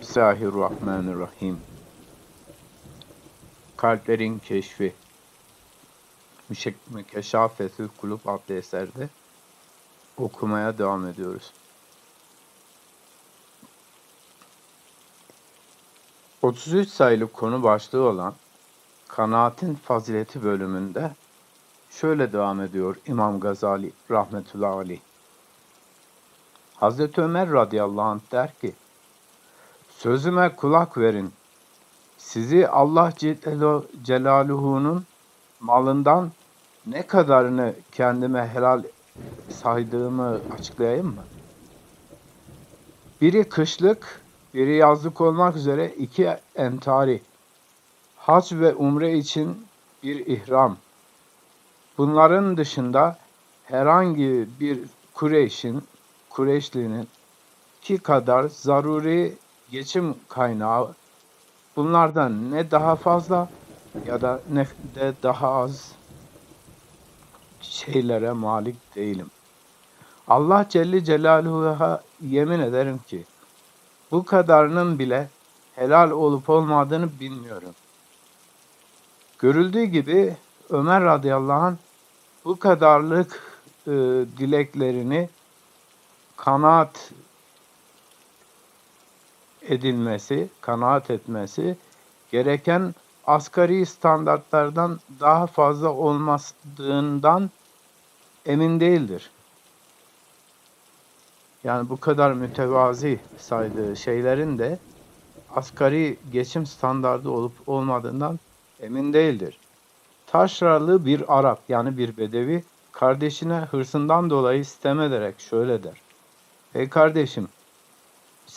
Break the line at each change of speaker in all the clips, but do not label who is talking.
Bismillahirrahmanirrahim. Kalplerin Keşfi Müşek- Mükeşafetül Kulub adlı eserde okumaya devam ediyoruz. 33 sayılı konu başlığı olan Kanaatin Fazileti bölümünde şöyle devam ediyor İmam Gazali rahmetullahi aleyh. Hazreti Ömer radıyallahu anh der ki Sözüme kulak verin. Sizi Allah Celaluhu'nun malından ne kadarını kendime helal saydığımı açıklayayım mı? Biri kışlık, biri yazlık olmak üzere iki entari. Hac ve umre için bir ihram. Bunların dışında herhangi bir Kureyş'in, Kureyşli'nin ki kadar zaruri geçim kaynağı bunlardan ne daha fazla ya da ne de daha az şeylere malik değilim. Allah Celle Celaluhu'ya yemin ederim ki bu kadarının bile helal olup olmadığını bilmiyorum. Görüldüğü gibi Ömer radıyallahu anh bu kadarlık e, dileklerini kanaat edilmesi, kanaat etmesi gereken asgari standartlardan daha fazla olmadığından emin değildir. Yani bu kadar mütevazi saydığı şeylerin de asgari geçim standardı olup olmadığından emin değildir. Taşralı bir Arap yani bir Bedevi kardeşine hırsından dolayı sitem ederek şöyle der. Ey kardeşim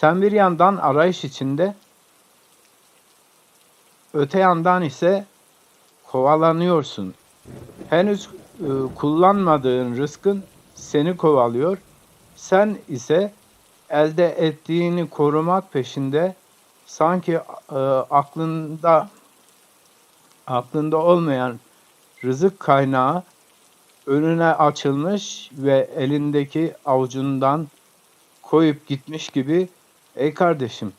sen bir yandan arayış içinde öte yandan ise kovalanıyorsun. Henüz e, kullanmadığın rızkın seni kovalıyor. Sen ise elde ettiğini korumak peşinde sanki e, aklında aklında olmayan rızık kaynağı önüne açılmış ve elindeki avucundan koyup gitmiş gibi ey kardeşim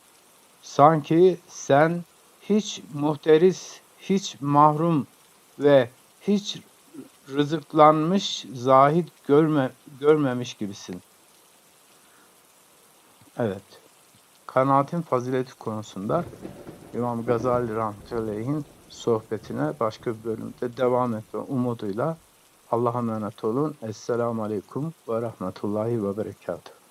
sanki sen hiç muhteris, hiç mahrum ve hiç rızıklanmış zahid görme, görmemiş gibisin. Evet. Kanaatin fazileti konusunda İmam Gazali Rahmetullah'in sohbetine başka bir bölümde devam etme umuduyla Allah'a emanet olun. Esselamu Aleyküm ve Rahmetullahi ve Berekatuhu.